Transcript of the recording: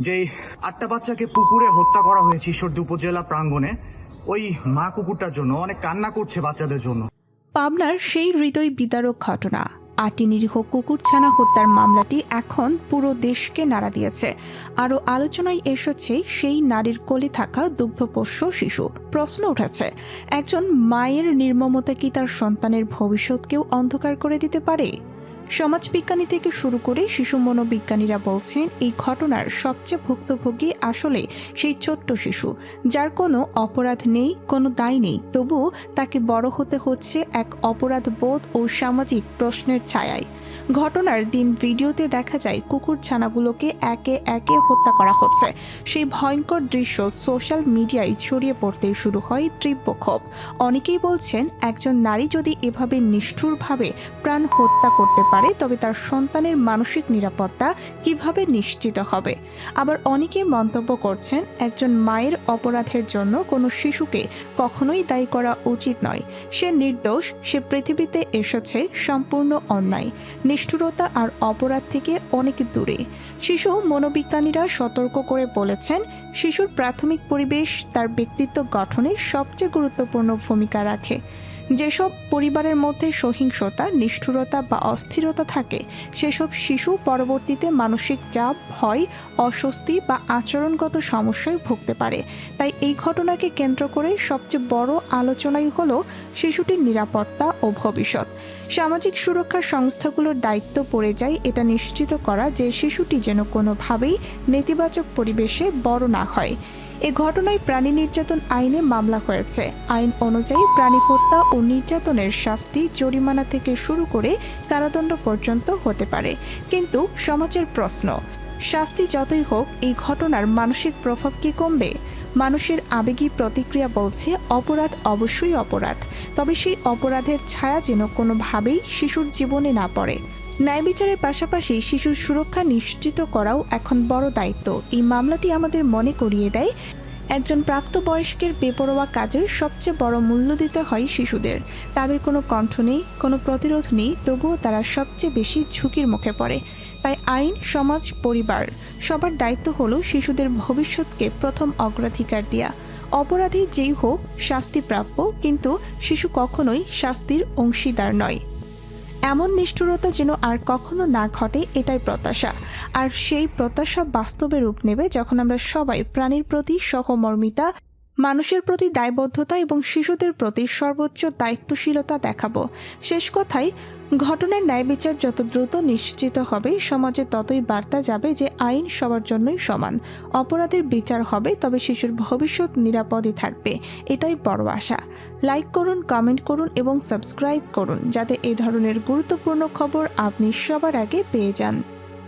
যেই আটটা বাচ্চাকে পুকুরে হত্যা করা হয়েছে ঈশ্বরদী উপজেলা প্রাঙ্গণে, ওই মা কুকুরটার জন্য, অনেক কান্না করছে বাচ্চাদের জন্য। পাবনার সেই হৃদয় বিদারক ঘটনা। আটি নিরীহ কুকুরছানা হত্যার মামলাটি এখন পুরো দেশকে নাড়া দিয়েছে। আরও আলোচনায় এসেছে সেই নারীর কোলে থাকা দুগ্ধপোষ্য শিশু। প্রশ্ন উঠেছে, একজন মায়ের নির্মমতা কি তার সন্তানের ভবিষ্যৎকেও অন্ধকার করে দিতে পারে? সমাজবিজ্ঞানী থেকে শুরু করে শিশু মনোবিজ্ঞানীরা বলছেন, এই ঘটনার সবচেয়ে ভুক্তভোগী আসলে সেই ছোট্ট শিশু, যার কোনো অপরাধ নেই, কোনো দায় নেই। তবুও তাকে বড় হতে হচ্ছে এক অপরাধ বোধ ও সামাজিক প্রশ্নের ছায়ায়। ঘটনার দিন ভিডিওতে দেখা যায়, কুকুর ছানাগুলোকে একে একে হত্যা করা হচ্ছে। সেই ভয়ঙ্কর দৃশ্য সোশ্যাল মিডিয়ায় ছড়িয়ে পড়তে শুরু হয় তীব্র ক্ষোভ। অনেকেই বলছেন, একজন নারী যদি এভাবে নিষ্ঠুরভাবে প্রাণ হত্যা করতে পারে, তবে তার সন্তানের মানসিক নিরাপত্তা কীভাবে নিশ্চিত হবে? আবার অনেকে মন্তব্য করছেন, একজন মায়ের অপরাধের জন্য কোনো শিশুকে কখনোই দায়ী করা উচিত নয়। সে নির্দোষ, সে পৃথিবীতে এসেছে সম্পূর্ণ অন্যায়, নিষ্ঠুরতা আর অপরাধ থেকে অনেক দূরে। শিশু মনোবিজ্ঞানীরা সতর্ক করে বলেছেন, শিশুর প্রাথমিক পরিবেশ তার ব্যক্তিত্ব গঠনে সবচেয়ে গুরুত্বপূর্ণ ভূমিকা রাখে। যেসব পরিবারের মধ্যে সহিংসতা, নিষ্ঠুরতা বা অস্থিরতা থাকে, সেসব শিশু পরবর্তীতে মানসিক চাপ, ভয়, অস্বস্তি বা আচরণগত সমস্যায় ভুগতে পারে। তাই এই ঘটনাকে কেন্দ্র করে সবচেয়ে বড় আলোচনাই হল শিশুটির নিরাপত্তা ও ভবিষ্যৎ। সামাজিক সুরক্ষা সংস্থাগুলোর দায়িত্ব পড়ে যায় এটা নিশ্চিত করা যে শিশুটি যেন কোনোভাবেই নেতিবাচক পরিবেশে বড় না হয়। এ ঘটনায় প্রাণী নির্যাতন আইনে মামলা হয়েছে। আইন অনুযায়ী প্রাণী হত্যা ও নির্যাতনের শাস্তি জরিমানা থেকে শুরু করে কারাদণ্ড পর্যন্ত হতে পারে। কিন্তু সমাজের প্রশ্ন, শাস্তি যতই হোক, এই ঘটনার মানসিক প্রভাব কি কমবে? মানুষের আবেগী প্রতিক্রিয়া বলছে, অপরাধ অবশ্যই অপরাধ। তবে সেই অপরাধের ছায়া যেন কোনোভাবেই শিশুর জীবনে না পড়ে। ন্যায় বিচারের পাশাপাশি শিশুর সুরক্ষা নিশ্চিত করাও এখন বড় দায়িত্ব। এই মামলাটি আমাদের মনে করিয়ে দেয়, একজন প্রাপ্তবয়স্কের বেপরোয়া কাজের সবচেয়ে বড় মূল্য দিতে হয় শিশুদের। তাদের কোনো কণ্ঠ নেই, কোনো প্রতিরোধ নেই, তবুও তারা সবচেয়ে বেশি ঝুঁকির মুখে পড়ে। তাই আইন, সমাজ, পরিবার, সবার দায়িত্ব হলো শিশুদের ভবিষ্যৎকে প্রথম অগ্রাধিকার দেয়া। অপরাধী যেই হোক, শাস্তি প্রাপ্য, কিন্তু শিশু কখনোই শাস্তির অংশীদার নয়। এমন নিষ্ঠুরতা যেন আর কখনো না ঘটে, এটাই প্রত্যাশা। আর সেই প্রত্যাশা বাস্তবে রূপ নেবে যখন আমরা সবাই প্রাণীর প্রতি সহমর্মিতা মানুষের প্রতি দায়বদ্ধতা এবং শিশুদের প্রতি সর্বোচ্চ দায়িত্বশীলতা দেখাবো। শেষ কথায়, ঘটনার ন্যায় বিচার যত দ্রুত নিশ্চিত হবে, সমাজে ততই বার্তা যাবে যে আইন সবার জন্যই সমান। অপরাধের বিচার হবে, তবে শিশুর ভবিষ্যৎ নিরাপদই থাকবে, এটাই বড় আশা। লাইক করুন, কমেন্ট করুন এবং সাবস্ক্রাইব করুন, যাতে এ ধরনের গুরুত্বপূর্ণ খবর আপনি সবার আগে পেয়ে যান।